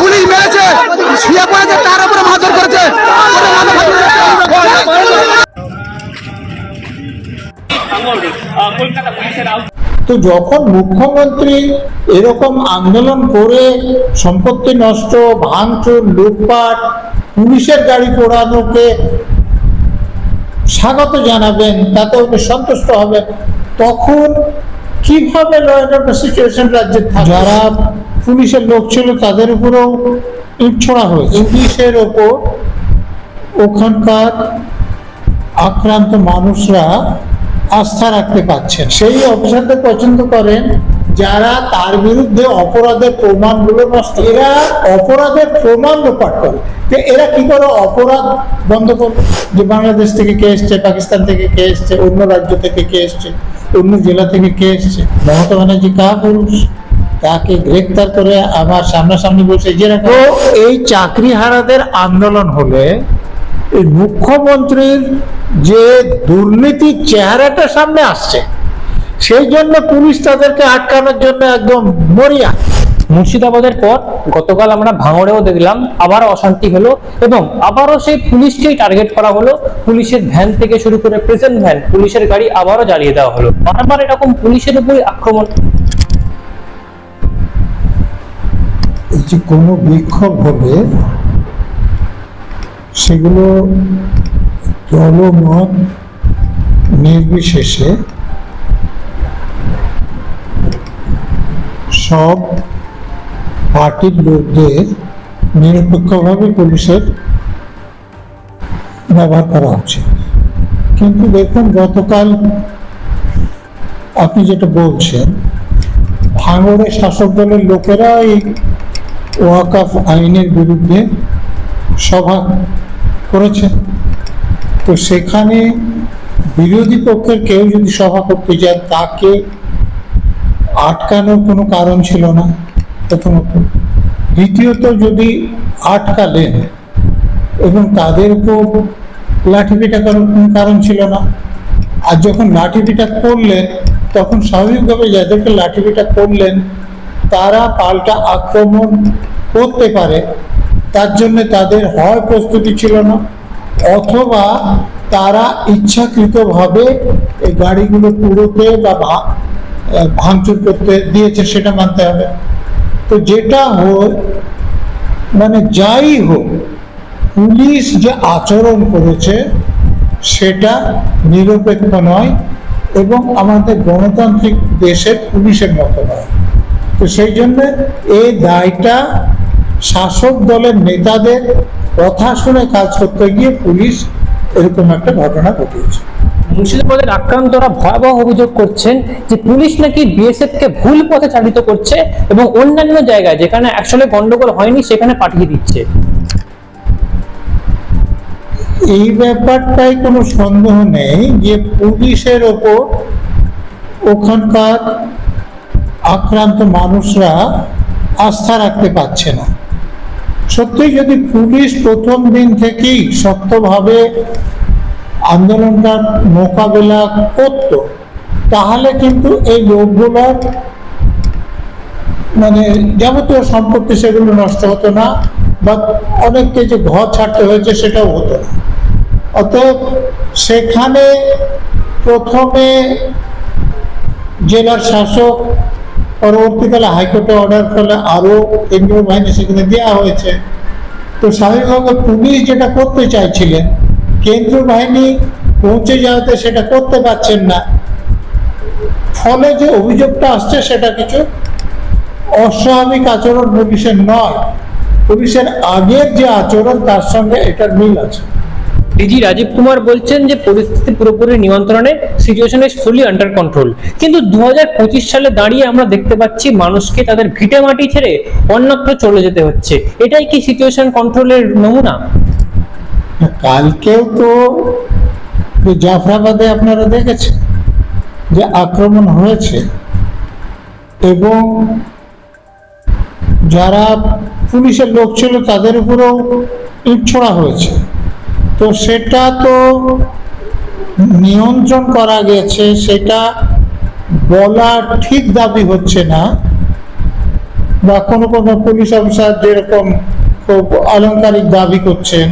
Police মেরেছে শুয়ে পড়েছে তার উপরে মারধর করেছে। তো যখন মুখ্যমন্ত্রী এরকম আন্দোলন করে সম্পত্তি নষ্ট ভাঙচুর লুটপাট পুলিশের গাড়ি পোড়ানোকে স্বাগত জানাবেন তাতে উনি সন্তুষ্ট হবেন তখন কীভাবে ল অ্যান্ড সিচুয়েশন রাজ্যে যারা পুলিশের লোক ছিল তাদের উপরেও ইট ছোড়া হয়েছে। পুলিশের ওপর ওখানকার আক্রান্ত মানুষরা আস্থা রাখতে পারছেন। সেই অফিসারদের পছন্দ করেন যারা তার বিরুদ্ধে অপরাধের প্রমাণগুলো নষ্ট এরা অপরাধের প্রমাণ লোপাট করে। তো এরা কি করে? অপরাধ বন্ধ করবে যে বাংলাদেশ থেকে কে এসছে পাকিস্তান থেকে কে এসছে অন্য রাজ্য থেকে কে এসছে অন্য জেলা থেকে কে এসছে? মমতা ব্যানার্জি কা পুরুষ? তাকে গ্রেপ্তার করে আমার সামনাসামনি বসে তো এই চাকরিহারাদের আন্দোলন হলে এই মুখ্যমন্ত্রীর যে দুর্নীতির চেহারাটা সামনে আসছে সেই জন্য পুলিশ তাদেরকে আটকানোর জন্য একদম মরিয়া। মুর্শিদাবাদের পর গতকাল আমরা ভাঙড়েও দেখলাম আবার অশান্তি হলো এবং আবারও সেই পুলিশকেই টার্গেট করা হলো। পুলিশের ভ্যান থেকে শুরু করে প্রেজেন্ট ভ্যান পুলিশের গাড়ি আবারও জ্বালিয়ে দেওয়া হলো। বারবার এরকম পুলিশের উপরই আক্রমণ। যে কোনো বিক্ষোভ হবে সেগুলো দলমত নির্বিশেষে সব পার্টির লোকদের নিরপেক্ষভাবে পুলিশের ব্যবহার করা উচিত কিন্তু দেখুন, গতকাল আপনি যেটা বলছেন ভাঙড়ে শাসক দলের লোকেরা এই ওয়াকাফ আইনের বিরুদ্ধে সভা করেছে। তো সেখানে বিরোধী পক্ষের কেউ যদি সভা করতে যায়, তাকে আটকানোর কোনো কারণ ছিল না প্রথমত। দ্বিতীয়ত, যদি আটকালেন এবং তাদের উপর লাঠিপিটা করার কোনো কারণ ছিল না, আর যখন লাঠিপিটা করলেন, তখন স্বাভাবিকভাবে যাদেরকে লাঠিপিটা করলেন তারা পাল্টা আক্রমণ করতে পারে, তার জন্য তাদের হয় প্রস্তুতি ছিল না, অথবা তারা ইচ্ছাকৃতভাবে এই গাড়িগুলো পুরোতে বা ভাঙচুর করতে দিয়েছে সেটা মানতে হবে। তো যেটা হোক মানে যাই হোক, পুলিশ যে আচরণ করেছে সেটা নিরপেক্ষ নয় এবং আমাদের গণতান্ত্রিক দেশের পুলিশের মতো নয়। তো সেই জন্য এই দায়টা শাসক দলের নেতাদের কথা শুনে কাজ করতে গিয়ে পুলিশ এরকম একটা ঘটনা ঘটিয়েছে। মুর্শিদাবাদের আক্রান্তরা ভয়াবহ অভিযোগ করছেন যে পুলিশ নাকি বিএসএফ কে ভুল পথে চালিত করছে এবং অন্যান্য জায়গায় যেখানে আসলে গন্ডগোল হয়নি সেখানে পাঠিয়ে দিচ্ছে। এই ব্যাপারটাই কোনো সন্দেহ নেই যে পুলিশের ওপর ওখানকার আক্রান্ত মানুষরা আস্থা রাখতে পারছে না। সত্যি যদি পুলিশ প্রথম দিন থেকেই শক্তভাবে আন্দোলনটার মোকাবেলা করত, তাহলে কিন্তু এই লোকগুলোর মানে যাবতীয় সম্পত্তি সেগুলো নষ্ট হতো না বা অনেককে যে ঘর ছাড়তে হয়েছে সেটাও হতো না। অতএব সেখানে প্রথমে জেলার শাসক পরবর্তীকালে হাইকোর্টে অর্ডার ফলে আরও কেন্দ্রীয় বাহিনী সেখানে দেওয়া হয়েছে। তো স্বাভাবিকভাবে পুলিশ যেটা করতে চাইছিলেন, কেন্দ্রীয় বাহিনী পৌঁছে যাওয়াতে সেটা করতে পারছেন না। ফলে যে অভিযোগটা আসছে সেটা কিছু অস্বাভাবিক আচরণ পুলিশের নয়, পুলিশের আগের যে আচরণ তার সঙ্গে এটার মিল আছে। ডিজি রাজীব কুমার বলছেন যে পরিস্থিতি পুরোপুরি নিয়ন্ত্রণে situation is fully under control কিন্তু দু সালে দাঁড়িয়ে আমরা দেখতে পাচ্ছি মানুষকে তাদের ভিটে মাটি ছেড়ে অন্যত্র চলে যেতে হচ্ছে। এটাই কি সিচুয়েশন কন্ট্রোলের নমুনা? কালকেও তো জাফরাবাদে আপনারা দেখেছেন যে আক্রমণ হয়েছে এবং যারা পুলিশের লোক ছিল তাদের উপরেও ইট ছোড়া হয়েছে। তো সেটা তো নিয়ন্ত্রণ করা গেছে, সেটা বলা ঠিক দাবি হচ্ছে না। বা কোনো কোনো পুলিশ অফিসার যেরকম খুব আলংকারিক দাবি করছেন,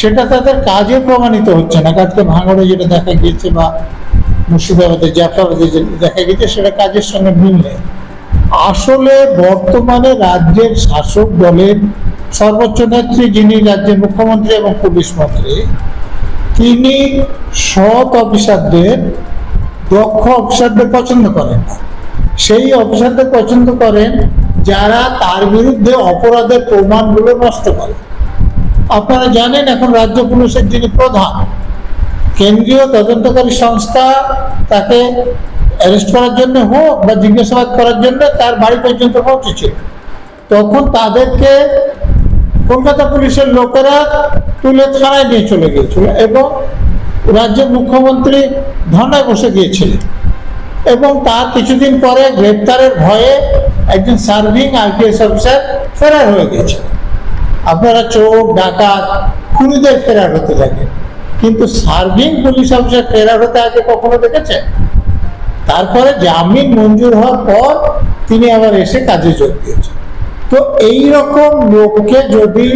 সেটা তাদের কাজে প্রমাণিত হচ্ছে না। কাজকে ভাঙড়ে যেটা দেখা গিয়েছে বা মুর্শিদাবাদে, জাফরাবাদে যেটা দেখা গিয়েছে, সেটা কাজের সঙ্গে মিল নেই আসলে বর্তমানে রাজ্যের শাসক দলের সর্বোচ্চ নেত্রী যিনি রাজ্যের মুখ্যমন্ত্রী এবং পুলিশ মন্ত্রী, তিনি সৎ অফিসারদের, দক্ষ অফিসারদের পছন্দ করেন না। সেই অফিসারদের পছন্দ করেন যারা তার বিরুদ্ধে অপরাধের প্রমাণগুলো নষ্ট করে। আপনারা জানেন এখন রাজ্য পুলিশের যিনি প্রধান, কেন্দ্রীয় তদন্তকারী সংস্থা তাকে অ্যারেস্ট করার জন্য হোক বা জিজ্ঞাসাবাদ করার জন্য তার বাড়ি পর্যন্ত পৌঁছেছিল। তখন তাদেরকে কলকাতা পুলিশের লোকেরা তুলে থানায় নিয়ে চলে গিয়েছিল এবং রাজ্যের মুখ্যমন্ত্রী ধর্নায় বসে গিয়েছিলেন। এবং তার কিছুদিন পরে গ্রেপ্তারের ভয়ে একজন সার্ভিং আইপিএস অফিসার ফেরার হয়ে গিয়েছিলেন আপনারা চোর, ডাকাত, খুনিদের ফেরার হতে থাকে কিন্তু সার্ভিং পুলিশ অফিসার ফেরার হতে আগে কখনো দেখেছেন? তারপরে জামিন মঞ্জুর হওয়ার পর তিনি আবার এসে কাজে যোগ দিয়েছেন। তো এই রকম লোককে যদি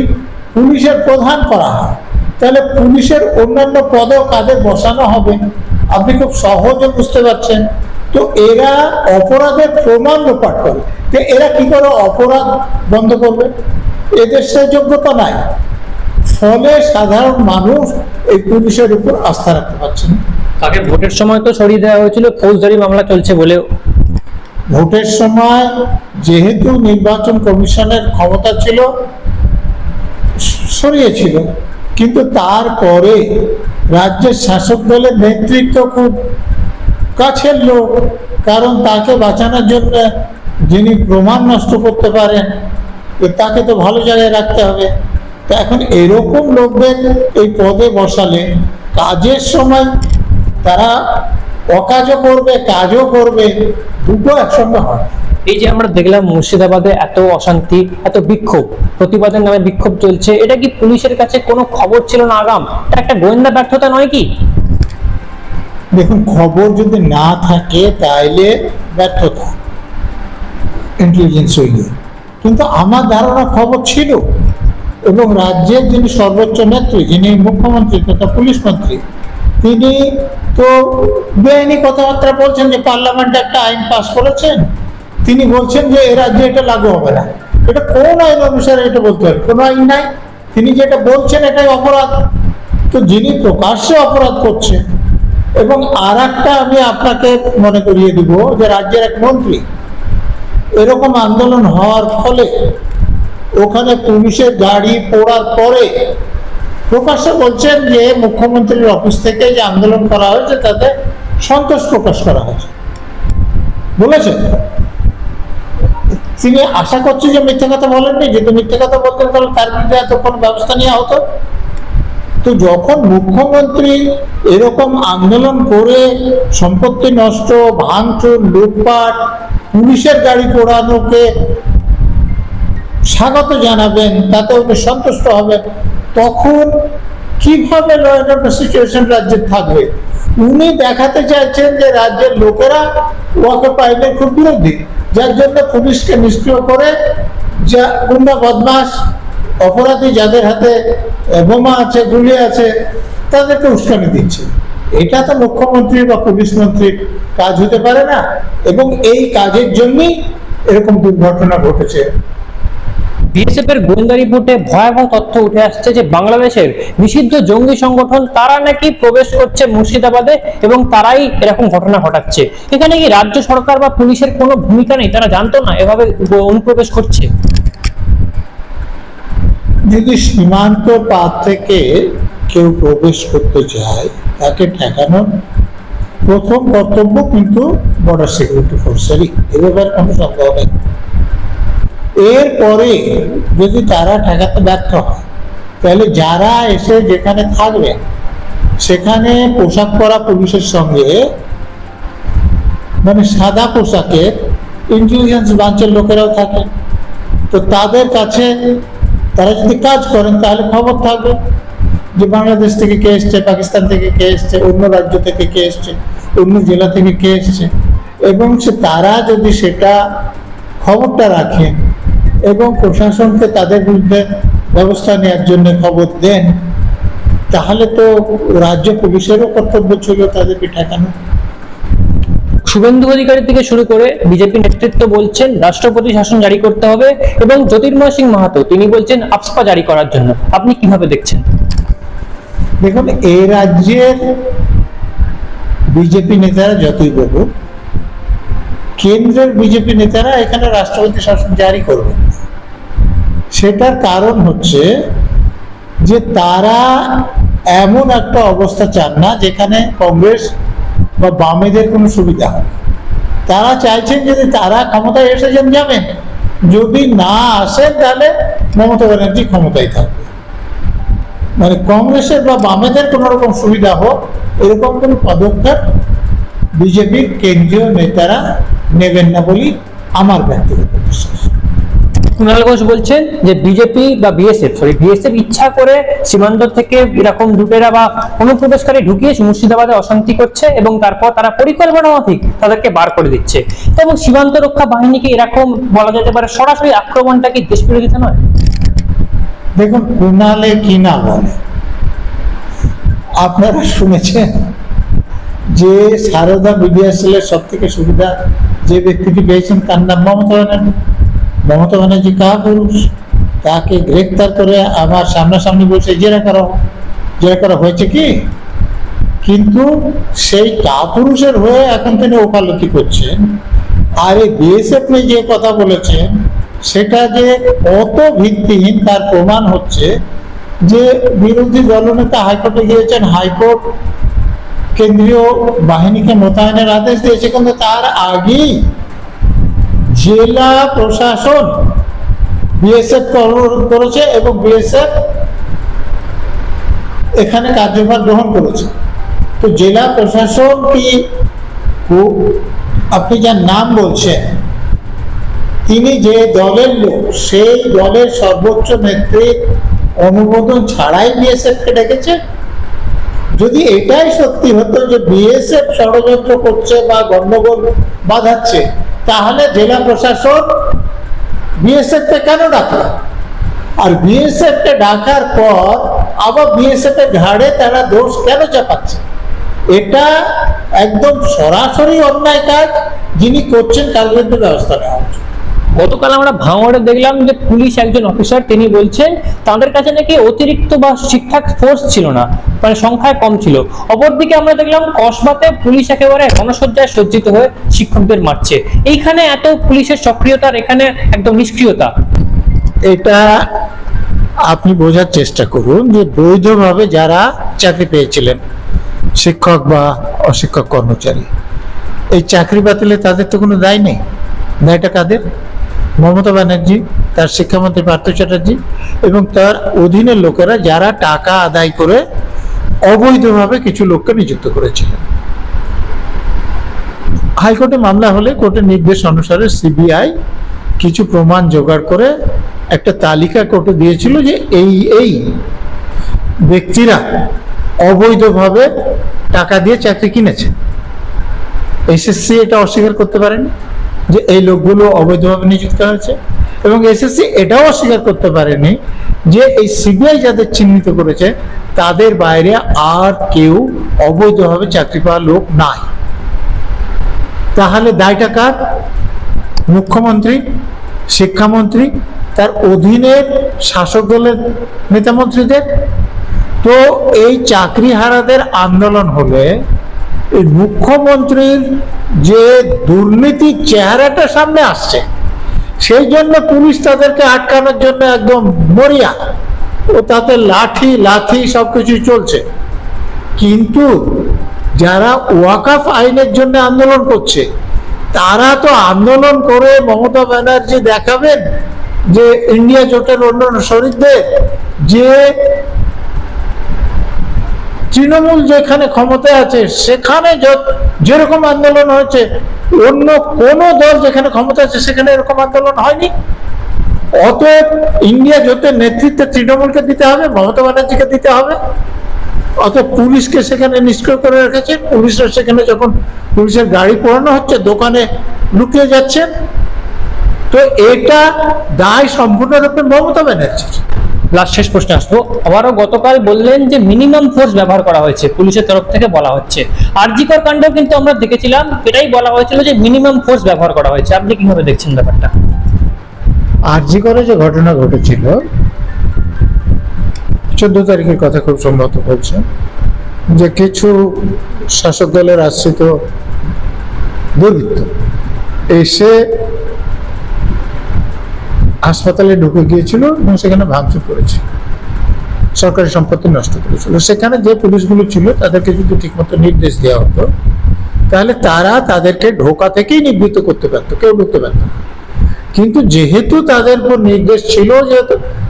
পুলিশের প্রধান করা হয়, তাহলে পুলিশের অন্যান্য পদেও কাদের বসানো হবে? আপনি খুব সহজে বুঝতে পারছেন। তো এরা অপরাধের প্রমাণ লোপাট করে। তো এরা কি করে অপরাধ বন্ধ করবে? এদের সে যোগ্যতা নাই। ফলে সাধারণ মানুষ এই পুলিশের উপর আস্থা রাখতে পারছে না। তাকে ভোটের সময় তো সরিয়ে দেওয়া হয়েছিল, ফৌজদারি মামলা চলছে বলে ভোটের সময় যেহেতু নির্বাচন কমিশনের ক্ষমতা ছিল সরিয়েছিল কিন্তু তারপরে রাজ্যের শাসক দলের নেতৃত্ব খুব কাছের লোক, কারণ তাকে বাঁচানোর জন্য যিনি প্রমাণ নষ্ট করতে পারেন তাকে তো ভালো জায়গায় রাখতে হবে। তা এখন এরকম লোকদের এই পদে বসালে কাজের সময় তারা অকাজও করবে কাজও করবে দুটো একসঙ্গে হয়। এই যে আমরা দেখলাম মুর্শিদাবাদে এত অশান্তি এত বিক্ষোভ প্রতিবাদের নামে বিক্ষোভ চলছে এটা কি পুলিশের কাছে কোনো খবর ছিল না আগাম? এটা একটা গোয়েন্দা ব্যর্থতা নয় কি? দেখুন খবর যদি না থাকে তাইলে ব্যর্থতা ইন্টেলিজেন্স হইলে। কিন্তু আমার ধারণা খবর ছিল এবং রাজ্যের যিনি সর্বোচ্চ নেত্রী যিনি মুখ্যমন্ত্রী তথা পুলিশ মন্ত্রী তিনি তো বেআইনি কথাবার্তা বলছেন যে পার্লামেন্টে একটা আইন পাস করেছেন। তিনি বলছেন যে এ রাজ্যে এটা লাগু হবে না। এটা কোন আইন অনুসারে এটা বলতে হবে? কোনো আইন নাই। তিনি যেটা বলছেন এটাই অপরাধ। তো যিনি প্রকাশ্যে অপরাধ করছে এবং আর আমি আপনাকে মনে করিয়ে দিব যে রাজ্যের এক মন্ত্রী, এরকম আন্দোলন হওয়ার ফলে ওখানে পুলিশের গাড়ি পোড়ার পরে প্রকাশ্যে বলছেন যে মুখ্যমন্ত্রীর অফিস থেকে যে আন্দোলন করা হয়েছে, তাতে সন্তোষ প্রকাশ করা হয়েছে। বলেছেন? তিনি আশা করছি যে মিথ্যে কথা বলেননি। যদি মিথ্যে কথা বলতেন, তাহলে তার বিরুদ্ধে এতক্ষণ ব্যবস্থা নেওয়া হতো। তো যখন মুখ্যমন্ত্রী এরকম আন্দোলন করে, সম্পত্তি নষ্ট, ভাঙচুর, লুটপাট, পুলিশের গাড়ি পোড়ানোকে স্বাগত জানাবেন তাতে উনি সন্তুষ্ট হবেন। তখন কীভাবে ল অ্যান্ড অর্ডার সিচুয়েশন রাজ্যে থাকবে? উনি দেখাতে চাইছেন যে রাজ্যের লোকেরা ওয়াকে পাইলে খুব বিরোধী, যার জন্য পুলিশকে নিষ্ক্রিয় করে যা গুন্ডা বদমাস অপরাধী যাদের হাতে বোমা আছে, গুলি আছে, তাদেরকে উস্কানি দিচ্ছে। এটা তো মুখ্যমন্ত্রী বা পুলিশ মন্ত্রীর কাজ হতে পারে না, এবং এই কাজের জন্যই এরকম দুর্ঘটনা ঘটেছে। বিএসএফ এর গোয়েন্দা রিপোর্টে ভয়াবহ তথ্য উঠে আসছে যে বাংলাদেশের নিষিদ্ধ জঙ্গি সংগঠন, তারা নাকি প্রবেশ করছে মুর্শিদাবাদে এবং তারাই এরকম ঘটনা ঘটাচ্ছে। এখানে কি রাজ্য সরকার বা পুলিশের কোনো ভূমিকা নেই? তারা জানতো না এভাবে অনুপ্রবেশ করছে। যদি সীমান্ত পার থেকে কেউ প্রবেশ করতে চায়, তাকে ঠেকানোর প্রথম কর্তব্য কিন্তু বর্ডার সিকিউরিটি ফোর্সেরই এ ব্যাপারে কোনো সন্দেহ নেই। এরপরে যদি তারা ঠেকাতে ব্যর্থ হয়, তাহলে যারা এসে যেখানে থাকবেন সেখানে পোশাক পরা পুলিশের সঙ্গে মানে সাদা পোশাকে ইন্টেলিজেন্স ব্রাঞ্চের লোকেরাও থাকে। তো তাদের কাছে তারা যদি কাজ করেন, তাহলে খবর থাকবে যে বাংলাদেশ থেকে কে এসছে, পাকিস্তান থেকে কে এসছে, অন্য রাজ্য থেকে কে এসছে, অন্য জেলা থেকে কে এসছে। এবং সে তারা যদি সেটা খবরটা রাখেন এবং প্রশাসনকে তাদের বিরুদ্ধে ব্যবস্থা নেওয়ার জন্য খবর দেন তাহলে তো রাজ্য পুলিশেরও কর্তব্য ছিল তাদেরকে ঠেকানো। শুভেন্দু অধিকারী থেকে শুরু করে বিজেপি নেতৃত্ব বলছেন রাষ্ট্রপতি শাসন জারি করতে হবে এবং জ্যোতির্ময় সিং মাহাতো তিনি বলছেন আপসপা জারি করার জন্য। আপনি কীভাবে দেখছেন? দেখুন এই রাজ্যের বিজেপি নেতারা যতই বলুন কেন্দ্রের বিজেপি নেতারা এখানে রাষ্ট্রপতি শাসন জারি করবেন সেটার কারণ হচ্ছে যে তারা এমন একটা অবস্থা চান না যেখানে কংগ্রেস বা বামেদের কোনো সুবিধা হবে। তারা চাইছেন যদি তারা ক্ষমতায় এসেছেন যাবেন। যদি না আসেন তাহলে মমতা ব্যানার্জি ক্ষমতায় থাকবে। মানে কংগ্রেসের বা বামেদের কোন রকম সুবিধা হোক, এরকম কোন পদক্ষেপ বিজেপির কেন্দ্রীয় নেতারা নেবেন না বলি আমার ব্যক্তিগত বিশ্বাস। কুণাল ঘোষ বলছেন যে বিজেপি বা বিএসএফ সরি বিএসএফ ইচ্ছা করে সীমান্ত থেকে এরকম লুটেরা বা অনুপ্রবেশকারী ঢুকিয়ে মুর্শিদাবাদে অশান্তি করছে এবং তারপর তারা পরিকল্পনা মাফিক তাদেরকে বার করে দিচ্ছে। এবং সীমান্ত রক্ষা বাহিনীকে এরকম বলা যেতে পারে সরাসরি আক্রমণটা কি দেশ বিরোধিতা নয়? দেখুন কুণালে কি না বলে? আপনারা শুনেছেন যে সারদা বিডিএসএল এর সব থেকে সুবিধা যে ব্যক্তিটি পেয়েছেন তার নাম মমতা ব্যানার্জি। মমতা ব্যানার্জি কাহা পুরুষ? তাকে গ্রেপ্তার করে আমার সামনাসামনি বসে জেরা করা। জেরা করা, হয়েছে কি? কিন্তু সেই কাপুরুষের হয়ে এখন তিনি ওকালতি করছেন। আর এই বিএসএফ যে কথা বলেছেন, সেটা যে কত ভিত্তিহীন, তার প্রমাণ হচ্ছে যে বিরোধী দলনেতা হাইকোর্টে গিয়েছেন, হাইকোর্ট কেন্দ্রীয় বাহিনীকে মোতায়েনের আদেশ দিয়েছে, কিন্তু তার আগেই জেলা প্রশাসন বিএসএফ করেছে এবং বিএসএফ এখানে কার্যভার গ্রহণ করেছে। তো জেলা প্রশাসন কি আপনি যার নাম বলছেন, তিনি যে দলের লোক, সেই দলের সর্বোচ্চ নেত্রীর অনুমোদন ছাড়াই বিএসএফ কে ডেকেছে? যদি এটাই সত্যি হতো যে বিএসএফ ষড়যন্ত্র করছে বা গন্ডগোল বাঁধাচ্ছে, তাহলে জেলা প্রশাসন বিএসএফ কে কেন ডাকলো? আর বিএসএফ কে ডাকার পর আবার বিএসএফ এর ঘাড়ে তারা দোষ কেন চাপাচ্ছে? এটা একদম সরাসরি অন্যায় কাজ যিনি করছেন তার ব্যবস্থা নেওয়া উচিত গতকাল আমরা ভাঙড়ে দেখলাম যে পুলিশ একজন অফিসার তিনি বলছেন, তাদের কাছে নাকি অতিরিক্ত বা ঠিকঠাক ফোর্স ছিল না মানে সংখ্যায় কম ছিল। অপরদিকে আমরা দেখলাম কসবাতে পুলিশ একেবারে গণসজ্জায় সজ্জিত হয়ে শিক্ষকদের মারছে। এইখানে এত পুলিশের সক্রিয়তার এখানে একদম নিষ্ক্রিয়তা। এটা আপনি বোঝার চেষ্টা করুন যে বৈধভাবে যারা চাকরি পেয়েছিলেন, শিক্ষক বা অশিক্ষক কর্মচারী, এই চাকরি বাতিলে তাদের তো কোনো দায় নেই। দায়টা কাদের? মমতা ব্যানার্জি, তার শিক্ষামন্ত্রী পার্থ চ্যাটার্জি এবং তার অধীনের লোকেরা যারা টাকা আদায় করে অবৈধভাবে কিছু লোককে নিযুক্ত করেছিলেন। হাইকোর্টে মামলা হলে কোর্টের নির্দেশ অনুসারে সিবিআই কিছু প্রমাণ জোগাড় করে একটা তালিকা কোর্টে দিয়েছিল যে এই এই ব্যক্তিরা অবৈধভাবে টাকা দিয়ে চাকরি কিনেছে। এসএসসি এটা অস্বীকার করতে পারেন। যে এই লোকগুলো অবৈধভাবে নিযুক্ত হয়েছে এবং এসএসসি এটাও অস্বীকার করতে পারেনি যে এই সিবিআই যাদের চিহ্নিত করেছে, তাদের বাইরে আর কেউ অবৈধভাবে চাকরি পাওয়া লোক নাই। তাহলে দায়টা কার? মুখ্যমন্ত্রী, শিক্ষামন্ত্রী, তার অধীনের শাসক দলের নেতামন্ত্রীদের? তো এই চাকরিহারাদের আন্দোলন হলে এই মুখ্যমন্ত্রীর যে দুর্নীতির চেহারাটা সামনে আসছে, সেই জন্য পুলিশ তাদেরকে আটকানোর জন্য একদম মরিয়া। ও তাতে লাঠি, লাথি সবকিছু চলছে। কিন্তু যারা ওয়াকাফ আইনের জন্য আন্দোলন করছে, তারা তো আন্দোলন করে মমতা ব্যানার্জি দেখাবেন যে ইন্ডিয়া জোটের অন্যান্য শরীরদের যে তৃণমূল যেখানে ক্ষমতায় আছে, সেখানে যেরকম আন্দোলন হয়েছে, অন্য কোন দল যেখানে ক্ষমতা আছে, সেখানে এরকম আন্দোলন হয়নি। অতএব ইন্ডিয়া জোটের নেতৃত্বে তৃণমূলকে দিতে হবে, মমতা ব্যানার্জিকে দিতে হবে। অতএব পুলিশকে সেখানে নিষ্ক্রিয় করে রেখেছে পুলিশরা সেখানে যখন পুলিশের গাড়ি পোড়ানো হচ্ছে, দোকানে লুকিয়ে যাচ্ছেন। তো এটা দায় সম্পূর্ণরূপে মমতা ব্যানার্জির। লাস্ট শেষ প্রশ্নে আসব। আবারও গতকাল বললেন যে মিনিমাম ফোর্স ব্যবহার করা হয়েছে, পুলিশের তরফ থেকে বলা হচ্ছে। আর আরজিকর কাণ্ডেও কিন্তু আমরা দেখেছিলাম এটাই বলা হয়েছিল যে মিনিমাম ফোর্স ব্যবহার করা হয়েছে। আপনি কীভাবে দেখছেন ব্যাপারটা? আরজি করে যে ঘটনা ঘটেছিল, চোদ্দ তারিখের কথা খুব সম্ভবত বলছে যে কিছু শাসক দলের আশ্রিত দুর্বৃত্ত, এসে হাসপাতালে ঢুকে গিয়েছিল এবং সেখানে ভাঙচুর করেছে। সরকারি সম্পত্তি নষ্ট করেছিল। সেখানে যে পুলিশগুলো ছিল, তাদেরকে যদি ঠিকমতো নির্দেশ দেওয়া হতো, তাহলে তারা তাদেরকে ঢোকা থেকেই নিবৃত্ত করতে পারতো, কেউ ঢুকতে পারতো না। কিন্তু যেহেতু তাদের উপর নির্দেশ ছিল যে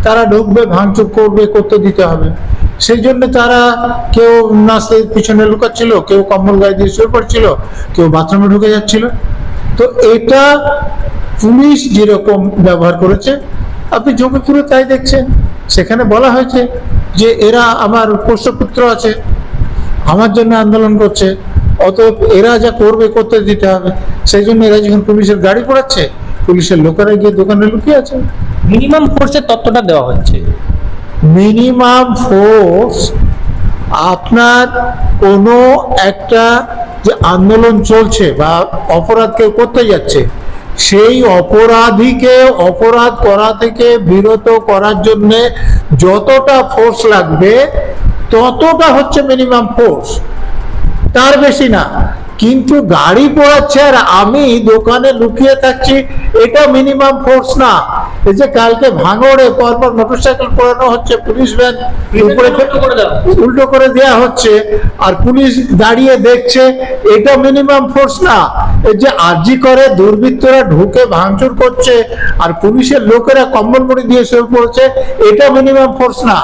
তারা ঢুকবে, ভাঙচুর করবে, করতে দিতে হবে, সেই জন্য তারা কেউ নাস্তের পিছনে লুকাচ্ছিল, কেউ কম্বল গায়ে দিয়ে শুয়ে পড়ছিল, কেউ বাথরুমে ঢুকে যাচ্ছিল। তো এটা পুলিশ যেরকম ব্যবহার করেছে আপনি জমিপুরে তাই দেখছেন। সেখানে বলা হয়েছে যে এরা আমার পোষ্যপুত্র আছে আমার জন্য আন্দোলন করছে অতএব এরা যা করবে করতে দিতে হবে। সেই জন্য এরা যখন পুলিশের গাড়ি পড়াচ্ছে পুলিশের লোকেরা গিয়ে দোকানে লুকিয়ে আছে। মিনিমাম ফোর্সের তত্ত্বটা দেওয়া হচ্ছে। মিনিমাম ফোর্স আপনার কোনো একটা যে আন্দোলন চলছে বা অপরাধ কেউ করতে যাচ্ছে সেই অপরাধীকে অপরাধ করা থেকে বিরত করার জন্য যতটা ফোর্স লাগবে, ততটা হচ্ছে মিনিমাম ফোর্স তার বেশি না। কিন্তু গাড়ি পড়াচ্ছে আর আমি দোকানে লুকিয়ে থাকছি, এটা মিনিমাম ফোর্স না। এই যে কালকে ভাঙড়ে পরপর মোটরসাইকেল পোড়ানো হচ্ছে পুলিশ ভ্যান উপরে উল্টো করে দেওয়া। উল্টো করে দেয়া হচ্ছে আর পুলিশ দাঁড়িয়ে দেখছে এটা মিনিমাম ফোর্স না এই যে আর্জি করে দুর্বৃত্তরা ঢুকে ভাঙচুর করছে আর পুলিশের লোকেরা কম্বল মুড়ি দিয়ে শুরু করছে এটা মিনিমাম ফোর্স না